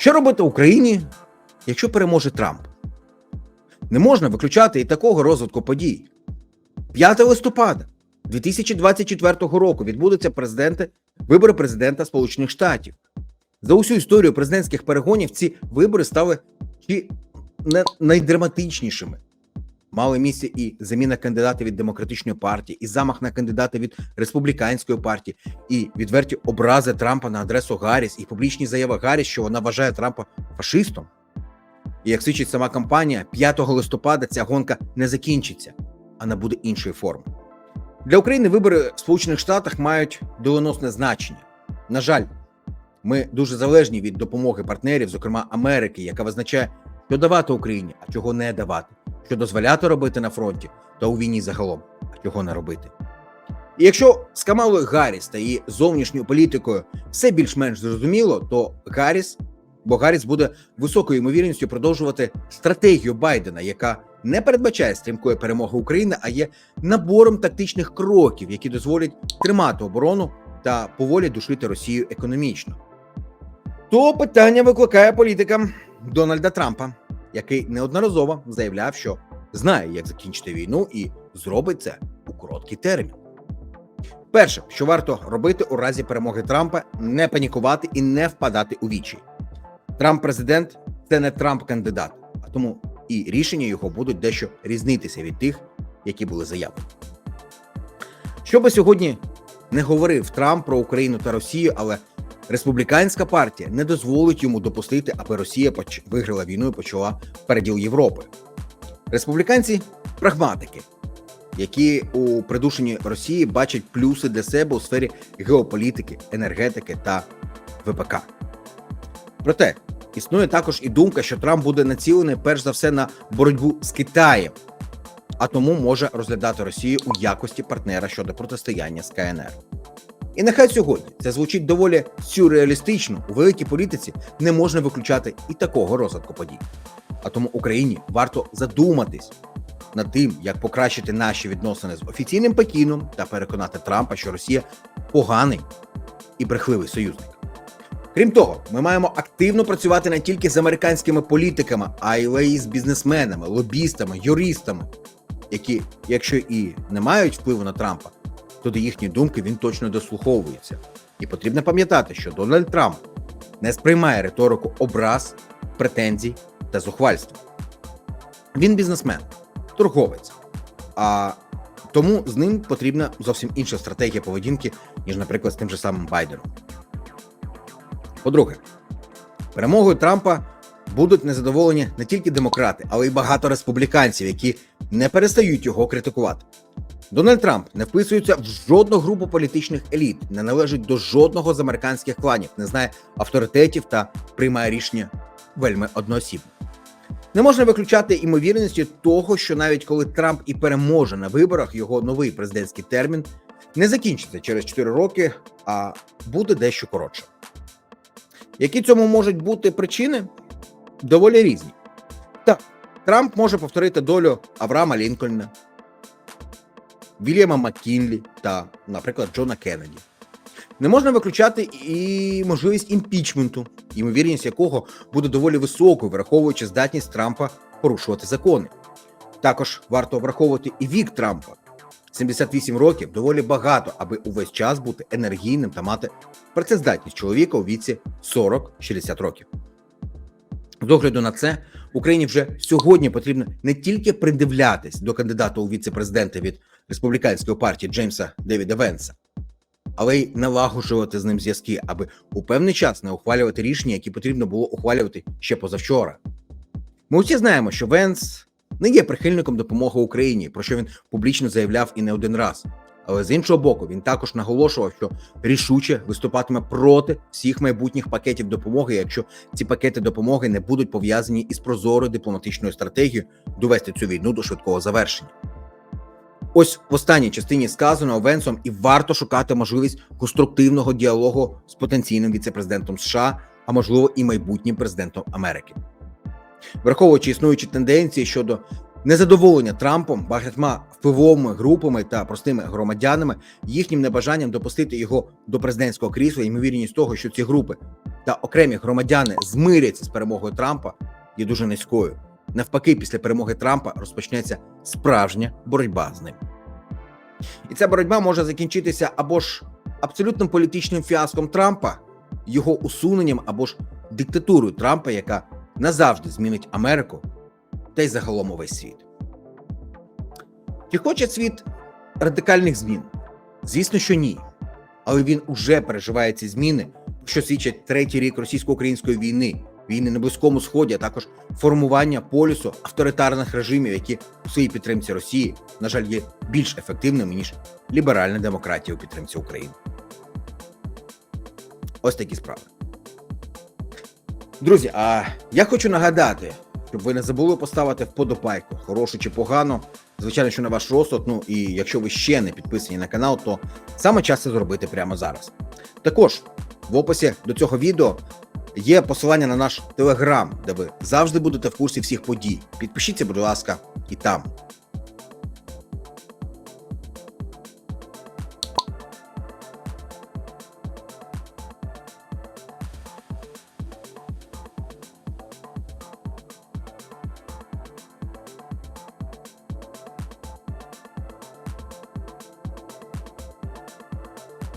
Що робити Україні, якщо переможе Трамп? Не можна виключати і такого розвитку подій. 5 листопада 2024 року відбудуться президенти, вибори президента Сполучених Штатів. За усю історію президентських перегонів ці вибори стали чи не найдраматичнішими. Мали місце і заміна кандидата від демократичної партії, і замах на кандидата від республіканської партії, і відверті образи Трампа на адресу Гарріс, і публічні заяви Гарріс, що вона вважає Трампа фашистом. І як свідчить сама кампанія, 5 листопада ця гонка не закінчиться, а набуде іншої форми. Для України вибори в Сполучених Штатах мають доленосне значення. На жаль, ми дуже залежні від допомоги партнерів, зокрема Америки, яка визначає, що давати Україні, а чого не давати, що дозволяти робити на фронті та у війні загалом, чого не робити. І якщо з Камалою Гарріс та її зовнішньою політикою все більш-менш зрозуміло, то Гарріс, бо Гарріс буде високою ймовірністю продовжувати стратегію Байдена, яка не передбачає стрімкої перемоги України, а є набором тактичних кроків, які дозволять тримати оборону та поволі душити Росію економічно. То питання викликає політика Дональда Трампа, який неодноразово заявляв, що знає, як закінчити війну, і зробить це у короткий термін. Перше, що варто робити у разі перемоги Трампа, не панікувати і не впадати у вічі. Трамп президент це не Трамп кандидат, а тому і рішення його будуть дещо різнитися від тих, які були заявлені. Що би сьогодні не говорив Трамп про Україну та Росію, але республіканська партія не дозволить йому допустити, аби Росія виграла війну і почала переділ Європи. Республіканці прагматики, які у придушенні Росії бачать плюси для себе у сфері геополітики, енергетики та ВПК. Проте існує також і думка, що Трамп буде націлений перш за все на боротьбу з Китаєм, а тому може розглядати Росію у якості партнера щодо протистояння з КНР. І нехай сьогодні це звучить доволі сюрреалістично, у великій політиці не можна виключати і такого розвитку подій. А тому Україні варто задуматись над тим, як покращити наші відносини з офіційним Пекіном та переконати Трампа, що Росія поганий і брехливий союзник. Крім того, ми маємо активно працювати не тільки з американськими політиками, а й з бізнесменами, лобістами, юристами, які, якщо і не мають впливу на Трампа, то до їхньої думки він точно дослуховується. І потрібно пам'ятати, що Дональд Трамп не сприймає риторику образ, претензій та зухвальства. Він бізнесмен, торговець. А тому з ним потрібна зовсім інша стратегія поведінки, ніж, наприклад, з тим же самим Байденом. По-друге, перемогою Трампа будуть незадоволені не тільки демократи, але й багато республіканців, які не перестають його критикувати. Дональд Трамп не вписується в жодну групу політичних еліт, не належить до жодного з американських кланів, не знає авторитетів та приймає рішення вельми одноосібно. Не можна виключати імовірності того, що навіть коли Трамп і переможе на виборах, його новий президентський термін не закінчиться через 4 роки, а буде дещо коротше. Які цьому можуть бути причини? Доволі різні. Так, Трамп може повторити долю Авраама Лінкольна, Вільяма Маккінлі та, наприклад, Джона Кеннеді. Не можна виключати і можливість імпічменту, ймовірність якого буде доволі високою, враховуючи здатність Трампа порушувати закони. Також варто враховувати і вік Трампа. 78 років доволі багато, аби увесь час бути енергійним та мати працездатність чоловіка у віці 40-60 років. З огляду на це Україні вже сьогодні потрібно не тільки придивлятись до кандидата у віце-президенти від республіканської партії Джеймса Девіда Венса, але й налагоджувати з ним зв'язки, аби у певний час не ухвалювати рішення, які потрібно було ухвалювати ще позавчора. Ми усі знаємо, що Венс не є прихильником допомоги Україні, про що він публічно заявляв і не один раз. Але з іншого боку, він також наголошував, що рішуче виступатиме проти всіх майбутніх пакетів допомоги, якщо ці пакети допомоги не будуть пов'язані із прозорою дипломатичною стратегією довести цю війну до швидкого завершення. Ось в останній частині сказаного Венсом і варто шукати можливість конструктивного діалогу з потенційним віцепрезидентом США, а можливо і майбутнім президентом Америки. Враховуючи існуючі тенденції щодо незадоволення Трампом багатьма впливовими групами та простими громадянами, їхнім небажанням допустити його до президентського крісла, ймовірність того, що ці групи та окремі громадяни змиряться з перемогою Трампа, є дуже низькою. Навпаки, після перемоги Трампа розпочнеться справжня боротьба з ним. І ця боротьба може закінчитися або ж абсолютним політичним фіаском Трампа, його усуненням або ж диктатурою Трампа, яка назавжди змінить Америку та й загалом увесь світ. Чи хоче світ радикальних змін? Звісно, що ні. Але він уже переживає ці зміни, що свідчать третій рік російсько-української війни, війни на Близькому Сході, а також формування полюсу авторитарних режимів, які у своїй підтримці Росії, на жаль, є більш ефективними ніж ліберальна демократія у підтримці України. Ось такі справи. Друзі, а я хочу нагадати, щоб ви не забули поставити вподобайку, хорошу чи погану. Звичайно, що на ваш розсуд. Ну і якщо ви ще не підписані на канал, то саме час це зробити прямо зараз. Також в описі до цього відео є посилання на наш телеграм, де ви завжди будете в курсі всіх подій. Підпишіться, будь ласка, і там.